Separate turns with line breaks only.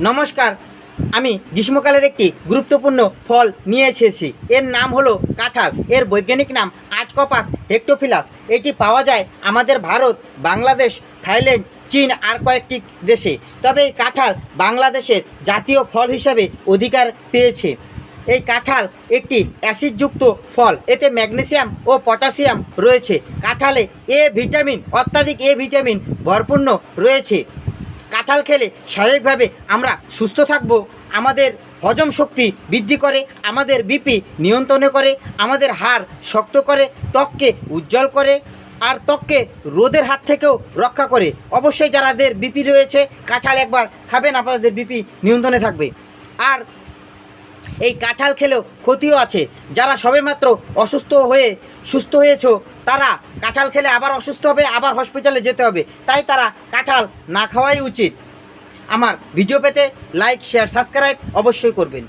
নমস্কার, আমি গ্রীষ্মকালের একটি গুরুত্বপূর্ণ ফল নিয়ে এসেছি। এর নাম হলো কাঁঠাল। এর বৈজ্ঞানিক নাম আজকপাস হেক্টোফিলাস। এটি পাওয়া যায় আমাদের ভারত, বাংলাদেশ, থাইল্যান্ড, চীন আর কয়েকটি দেশে। তবে এই কাঁঠাল বাংলাদেশের জাতীয় ফল হিসাবে অধিকার পেয়েছে। এই কাঁঠাল একটি অ্যাসিডযুক্ত ফল। এতে ম্যাগনেসিয়াম ও পটাশিয়াম রয়েছে। কাঁঠালে এ ভিটামিন, অত্যাধিক এ ভিটামিন ভরপূর্ণ রয়েছে। কাঁঠাল খেলে স্বাভাবিকভাবে আমরা সুস্থ থাকব। আমাদের হজম শক্তি বৃদ্ধি করে, আমাদের বিপি নিয়ন্ত্রণে করে, আমাদের হাড় শক্ত করে, ত্বককে উজ্জ্বল করে, আর ত্বককে রোদের হাত থেকেও রক্ষা করে। অবশ্যই যারাদের বিপি রয়েছে, কাঁঠাল একবার খাবেন, আপনাদের বিপি নিয়ন্ত্রণে থাকবে। আর এই কাঁঠাল খেলেও ক্ষতিও আছে। যারা সবেমাত্র অসুস্থ হয়ে সুস্থ হয়েছ, তারা কাঁঠাল খেলে আবার অসুস্থ হবে, আবার হসপিটালে যেতে হবে। তাই তারা কাঁঠাল না খাওয়াই উচিত। আমার ভিডিও পেতে লাইক শেয়ার সাবস্ক্রাইব অবশ্যই করবেন।